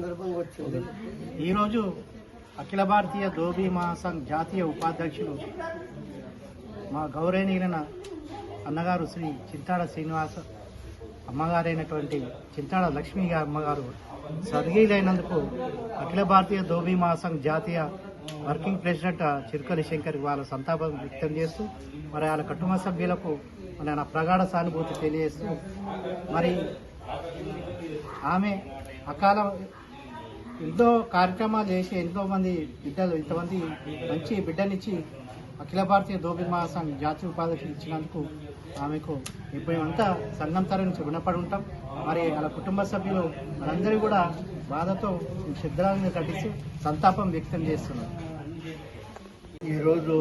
వచ్చింది. ఈరోజు అఖిల భారతీయ ధోబీ మహాసంఘ్ జాతీయ ఉపాధ్యక్షులు మా గౌరవనీయులైన అన్నగారు శ్రీ చింతాడ శ్రీనివాస అమ్మగారైనటువంటి చింతాడ లక్ష్మి గారి అమ్మగారు సద్గీలైనందుకు అఖిల భారతీయ ధోబీ మహాసంఘ్ జాతీయ వర్కింగ్ ప్రెసిడెంట్ చిరుకలి శంకర్ వాళ్ళ సంతాపం వ్యక్తం చేస్తూ మరి ఆయన కుటుంబ సభ్యులకు మరి ప్రగాఢ సానుభూతి తెలియజేస్తూ మరి ఆమె అకాల ఎంతో కార్యక్రమాలు చేసి ఎంతో మంది బిడ్డలు ఇంతమంది మంచి బిడ్డనిచ్చి అఖిల భారతీయ ధోబి మహాసంఘ్ జాతీయ ఉపాధి ఇచ్చినందుకు ఆమెకు ఇప్పుడంతా సంఘం సన్నంతరం నుంచి రుణపడి ఉంటాం. మరి వాళ్ళ కుటుంబ సభ్యులు మనందరూ కూడా బాధతో శ్రద్ధాలను కట్టిస్తూ సంతాపం వ్యక్తం చేస్తున్నారు. ఈరోజు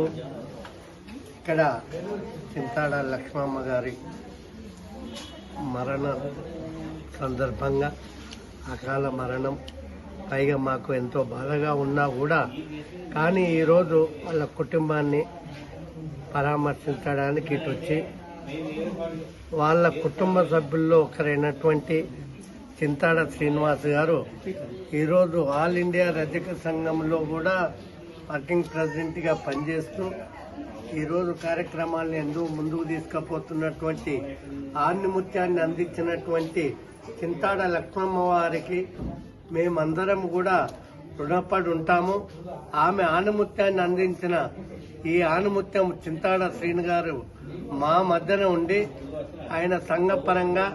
ఇక్కడ చింతాడ లక్ష్మమ్మ గారి మరణ సందర్భంగా అకాల మరణం పైగా మాకు ఎంతో బాధగా ఉన్నా కూడా కానీ ఈరోజు వాళ్ళ కుటుంబాన్ని పరామర్శించడానికి ఇటు వచ్చి వాళ్ళ కుటుంబ సభ్యుల్లో ఒకరైనటువంటి చింతాడ శ్రీనివాస్ గారు ఈరోజు ఆల్ ఇండియా రజక సంఘంలో కూడా వర్కింగ్ ప్రెసిడెంట్గా పనిచేస్తూ ఈరోజు కార్యక్రమాలను ఎందుకు ముందుకు తీసుకుపోతున్నటువంటి ఆణిముత్యాన్ని అందించినటువంటి చింతాడ లక్ష్మమ్మ వారికి మేమందరం కూడా రుణపడి ఉంటాము ఆమె ఆనుముత్యాన్ని అందించిన ఈ ఆనుముత్యం చింతాడ శ్రీను గారు మా మధ్యన ఉండి ఆయన సంఘపరంగా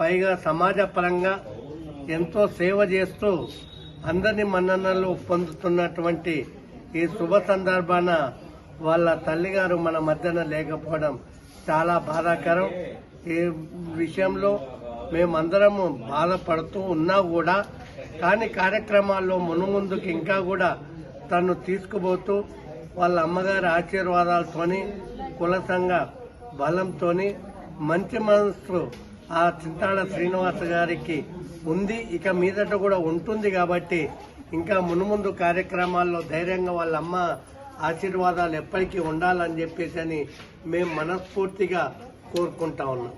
పైగా సమాజపరంగా ఎంతో సేవ చేస్తూ అందరినీ మన్ననలు పొందుతున్నటువంటి ఈ శుభ సందర్భాన వాళ్ళ తల్లిగారు మన మధ్యన లేకపోవడం చాలా బాధాకరం. ఈ విషయంలో మేమందరము బాధపడుతూ ఉన్నా కూడా కానీ కార్యక్రమాల్లో మునుముందుకు ఇంకా కూడా తను తీసుకుపోతూ వాళ్ళ అమ్మగారి ఆశీర్వాదాలతోని కుల సంఘ బలంతోని మంచి మనసు ఆ చింతాడ శ్రీనివాస గారికి ఉంది. ఇక మీదట కూడా ఉంటుంది కాబట్టి ఇంకా మునుముందు కార్యక్రమాల్లో ధైర్యంగా వాళ్ళ అమ్మ ఆశీర్వాదాలు ఎప్పటికీ ఉండాలని చెప్పేసి అని మేము మనస్ఫూర్తిగా కోరుకుంటా ఉన్నాం.